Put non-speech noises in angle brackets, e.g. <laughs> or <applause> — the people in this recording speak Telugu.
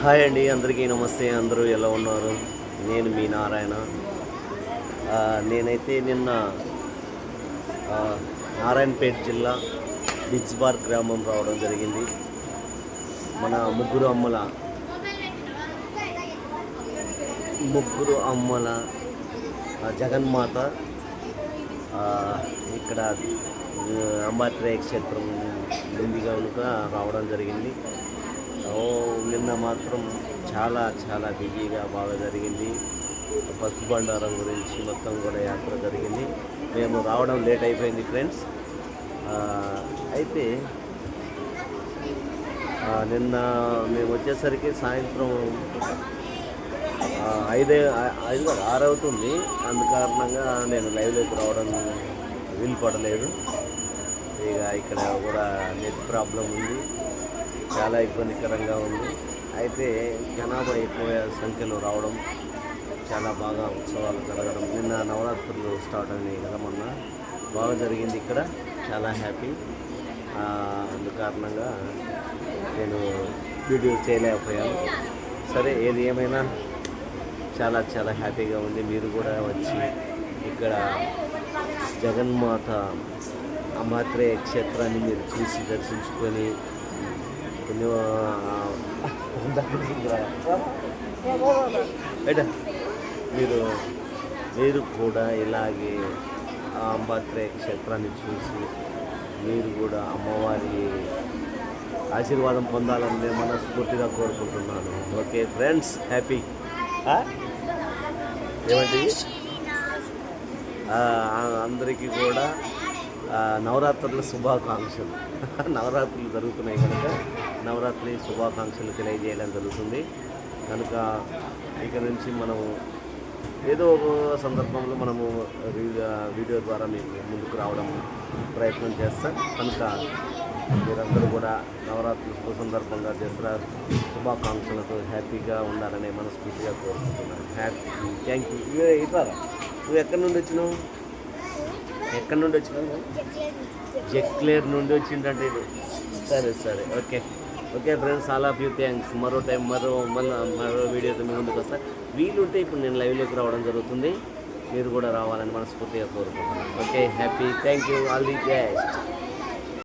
హాయ్ అండి అందరికీ నమస్తే అందరూ ఎలా ఉన్నారు? నేను మీ నారాయణ. నేనైతే నిన్న నారాయణపేట జిల్లా బిజ్బార్ గ్రామం రావడం జరిగింది. మన ముగ్గురు అమ్మల ముగ్గురు అమ్మల జగన్మాత ఇక్కడ అంబాత్రేయ క్షేత్రం ఉంది కనుక రావడం జరిగింది. నిన్న మాత్రం చాలా చాలా బిజీగా బాగా జరిగింది. పసుపు బండారం గురించి మొత్తం కూడా యాత్ర జరిగింది. మేము రావడం లేట్ అయిపోయింది ఫ్రెండ్స్. అయితే నిన్న మేము వచ్చేసరికి సాయంత్రం ఐదే ఐదు ఆరవుతుంది ఆరు అవుతుంది. అందు కారణంగా నేను లైవ్లోకి రావడం వీలు పడలేదు. ఇక ఇక్కడ కూడా నెట్ ప్రాబ్లం ఉంది. చాలా ఇబ్బందికరంగా ఉంది. అయితే జనాభా ఎక్కువ సంఖ్యలో రావడం చాలా బాగా ఉత్సవాలు జరగడం. నిన్న నవరాత్రులు స్టార్ట్ అయినాయి కదా మొన్న. బాగా జరిగింది ఇక్కడ. చాలా హ్యాపీ. అందు కారణంగా నేను వీడియో చేయలేకపోయాను. సరే ఏది ఏమైనా చాలా చాలా హ్యాపీగా ఉంది. మీరు కూడా వచ్చి ఇక్కడ జగన్మాత అమాత్రేయ క్షేత్రాన్ని మీరు చూసి దర్శించుకొని పుణ్య బయట మీరు మీరు కూడా ఇలాగే ఆ అంబాత్రేయ క్షేత్రాన్ని చూసి మీరు కూడా అమ్మవారి ఆశీర్వాదం పొందాలని నేను మనస్ఫూర్తిగా కోరుకుంటున్నాను ఓకే ఫ్రెండ్స్ హ్యాపీ ఏమండి ఆ, అందరికీ కూడా నవరాత్రుల శుభాకాంక్షలు. <laughs> నవరాత్రులు జరుగుతున్నాయి కనుక నవరాత్రి శుభాకాంక్షలు తెలియజేయడం జరుగుతుంది. కనుక ఇక నుంచి మనము ఏదో ఒక సందర్భంలో మనము వీడియో ద్వారా మీకు ముందుకు రావడం ప్రయత్నం చేస్తాం. కనుక మీరందరూ కూడా నవరాత్రి శుభ సందర్భంగా దసరా శుభాకాంక్షలతో హ్యాపీగా ఉండాలనే మనస్ఫూర్తిగా కోరుకుంటున్నాను. హ్యాపీ. Thank you. ఇట్లా నువ్వు ఎక్కడి నుండి వచ్చినావు? ఎక్కడి నుండి వచ్చినావు? జక్లేర్ నుండి వచ్చిందంటే ఇది. సరే సరే. Okay. Okay friends all of you thanks మరో టైం మరో మళ్ళీ మరో వీడియోతో మీ ముందుకు వస్తా. వీలుంటే ఇప్పుడు నేను లైవ్లోకి రావడం జరుగుతుంది. మీరు కూడా రావాలని మనస్ఫూర్తిగా కోరుకుంటున్నాను. Okay happy thank you all the best